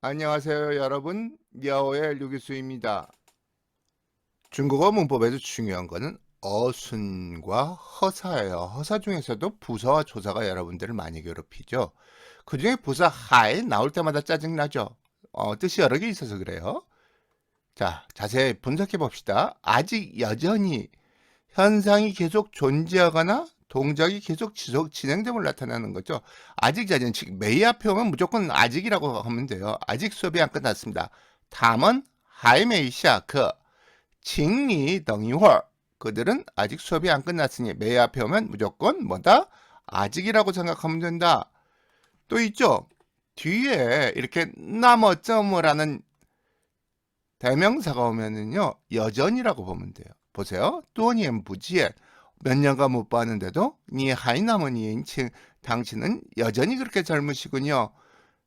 안녕하세요, 여러분. 여호의 류기수입니다. 중국어 문법에서 중요한 거는 어순과 허사예요. 허사 중에서도 부사와 조사가 여러분들을 많이 괴롭히죠. 그 중에 부사 하에 나올 때마다 짜증나죠. 어, 뜻이 여러 개 있어서 그래요. 자, 자세히 분석해 봅시다. 아직 여전히 현상이 계속 존재하거나 동작이 계속 지속 진행됨을 나타내는 거죠. 아직 자전 즉 메이아표면 무조건 아직이라고 하면 돼요. 아직 수업이 안 끝났습니다. 다음은 하이메이샤크 징리 그 등이월 그들은 아직 수업이 안 끝났으니 메이아표면 무조건 뭐다? 아직이라고 생각하면 된다. 또 있죠. 뒤에 이렇게 나머점이라는 대명사가 오면은요. 여전이라고 보면 돼요. 보세요. 또니엔 부지엔 몇 년간 못 봤는데도 니 하이나머니인 당신은 여전히 그렇게 젊으시군요.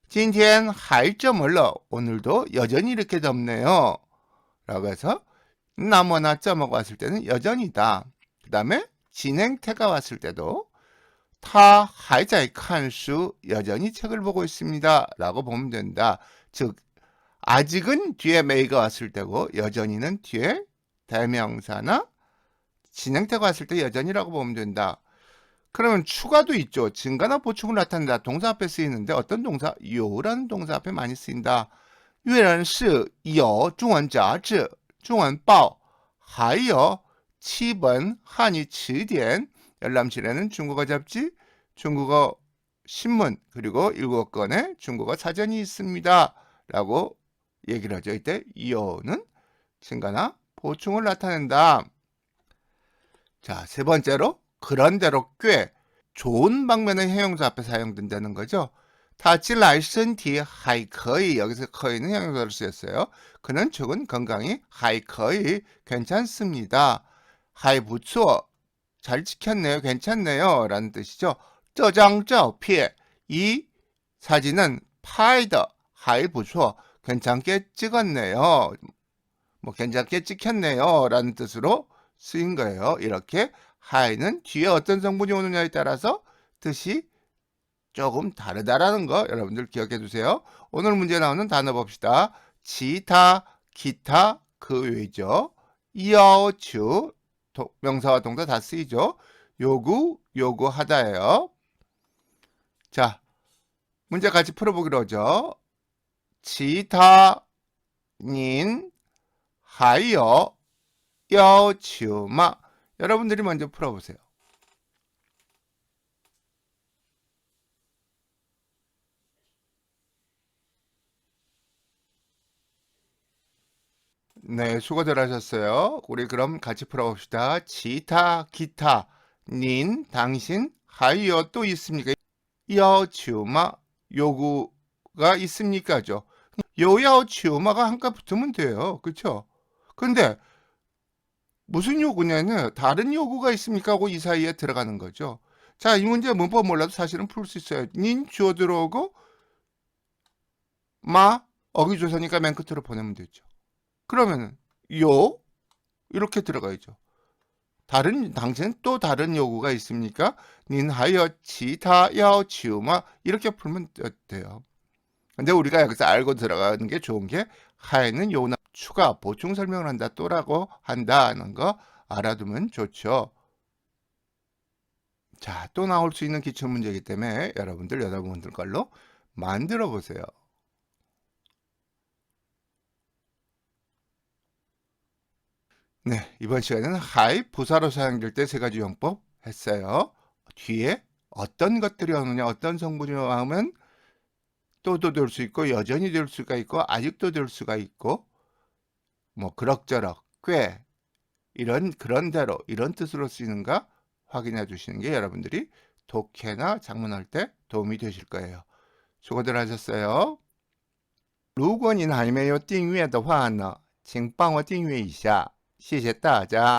찐티엔 하이점 흘러 오늘도 여전히 이렇게 덥네요. 라고 해서 나머나 점하고 왔을 때는 여전이다. 그 다음에 진행태가 왔을 때도 타 하이자이 칸수 여전히 책을 보고 있습니다. 라고 보면 된다. 즉 아직은 뒤에 메이가 왔을 때고 여전히는 뒤에 대명사나 진행태가 왔을 때 여전이라고 보면 된다. 그러면 추가도 있죠. 증가나 보충을 나타낸다. 동사 앞에 쓰이는데 어떤 동사? 요라는 동사 앞에 많이 쓰인다. 阅人是有中文杂志、中文报，还有七本汉语词典 열람실에는 중국어 잡지, 중국어 신문 그리고 일곱 권의 중국어 사전이 있습니다. 라고 얘기를 하죠. 이때 요는 증가나 보충을 나타낸다. 자, 세 번째로 그런대로 꽤 좋은 방면의 형용사 앞에 사용된다는 거죠. 다치 라이슨 디 하이커이 여기서 커이는 형용사로 쓰였어요. 그는 최근 건강이 하이커이 괜찮습니다. 하이 부츠어 잘 지켰네요. 괜찮네요. 라는 뜻이죠. 저장저 피해 이 사진은 파이더 하이 부츠어 괜찮게 찍었네요. 뭐 괜찮게 찍혔네요. 라는 뜻으로 쓰인 거예요. 이렇게 하이는 뒤에 어떤 성분이 오느냐에 따라서 뜻이 조금 다르다라는 거 여러분들 기억해 두세요. 오늘 문제 나오는 단어 봅시다. 기타, 기타 그 외죠. 여추 명사와 동사 다 쓰이죠. 요구, 요구하다예요. 자, 문제 같이 풀어보기로 하죠. 기타, 닌, 하여, 여추마 여러분들이 먼저 풀어보세요. 네, 수고들 하셨어요. 우리 그럼 같이 풀어봅시다. 기타, 기타, 닌, 당신, 하이어 또 있습니까? 여추마 요구가 있습니까죠? 요야추마가 한가 붙으면 돼요. 그쵸? 근데 무슨 요구냐면 다른 요구가 있습니까 하고 이 사이에 들어가는 거죠. 자, 이 문제 문법 몰라도 사실은 풀 수 있어요. 닌 주어 들어오고 마 어기 조사니까 맨 끝으로 보내면 되죠. 그러면은 요 이렇게 들어가야죠. 다른 당신 또 다른 요구가 있습니까? 닌 하여 치타 여 치우마 이렇게 풀면 돼요. 근데 우리가 여기서 알고 들어가는 게 좋은 게 하에는 요나 추가 보충 설명을 한다 또라고 한다는 거 알아두면 좋죠. 자, 또 나올 수 있는 기출 문제이기 때문에 여러분들 여러분들 걸로 만들어 보세요. 네, 이번 시간에는 하이 부사로 사용될 때 세 가지 용법 했어요. 뒤에 어떤 것들이 오느냐, 어떤 성분이 나오면 또도 될 수 있고 여전히 될 수가 있고 아직도 될 수가 있고 뭐 그럭저럭 꽤 이런 그런대로 이런 뜻으로 쓰이는가 확인해 주시는 게 여러분들이 독해나 작문할 때 도움이 되실 거예요. 수고들 하셨어요. 如果您还没有订阅的话呢，请帮我订阅一下，谢谢大家。